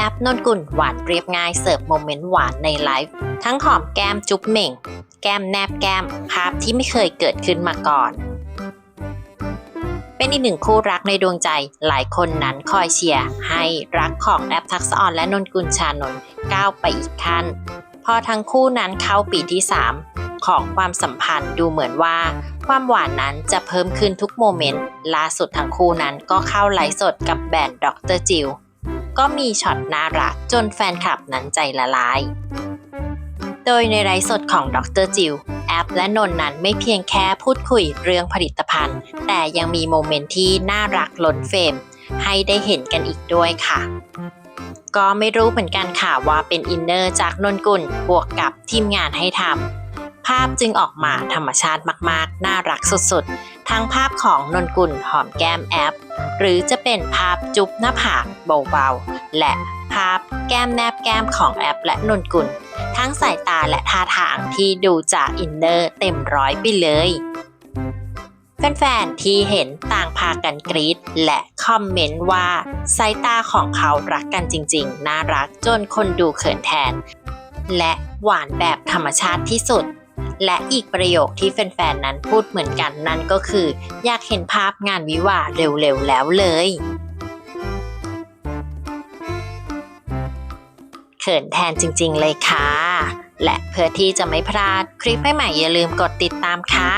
แอปนนกุลหวานเรียบง่ายเสิร์ฟโมเมนต์หวานในไลฟ์ทั้งหอมแก้มจุ๊บเหม่ง แก้มแนบแก้ม ภาพที่ไม่เคยเกิดขึ้นมาก่อน เป็นอีกหนึ่งคู่รักในดวงใจหลายคนนั้นคอยเชียร์ให้รักของแอปทักษะออนและนนกุลชานนท์ก้าวไปอีกขั้น พอทั้งคู่นั้นเข้าปีที่ 3 ของความสัมพันธ์ดูเหมือนว่าความหวานนั้นจะเพิ่มขึ้นทุกโมเมนต์ล่าสุดทั้งคู่นั้นก็เข้าไลฟ์สดกับแบรนด์ดรจิว ก็มีช็อตน่ารักจนแฟนคลับนั้นใจละลาย โดยในไลฟ์สดของดรจิวแอปและนนนั้นไม่เพียงแค่พูดคุยเรื่องผลิตภัณฑ์ แต่ยังมีโมเมนต์ที่น่ารักล้นเฟรมให้ได้เห็นกันอีกด้วยค่ะก็ไม่รู้เหมือนกันค่ะว่าเป็นอินเนอร์จากนนกุลบวกกับทีมงานให้ทำภาพจึงออกมาธรรมชาติมากๆ น่ารักสุดๆ ทั้งภาพของนนกุลหอมแก้มแอป หรือจะเป็นภาพจุ๊บหน้าผากเบาๆ และภาพแก้มแนบแก้มของแอปและนนกุล ทั้งสายตาและท่าทางที่ดูจากอินเนอร์เต็มร้อยไปเลยแฟนๆ ที่เห็นต่างพากันกรี๊ดและคอมเมนต์ว่าสายตาของเขารักกันจริงๆ น่ารักจนคนดูเขินแทน และหวานแบบธรรมชาติที่สุด และอีกประโยคที่แฟนๆนั้นพูดเหมือนกันนั่นก็คือ อยากเห็นภาพงานวิวาเร็วๆแล้วเลยเขินแทนจริงๆเลยค่ะ และเพื่อที่จะไม่พลาดคลิปใหม่ๆอย่าลืมกดติดตามค่ะ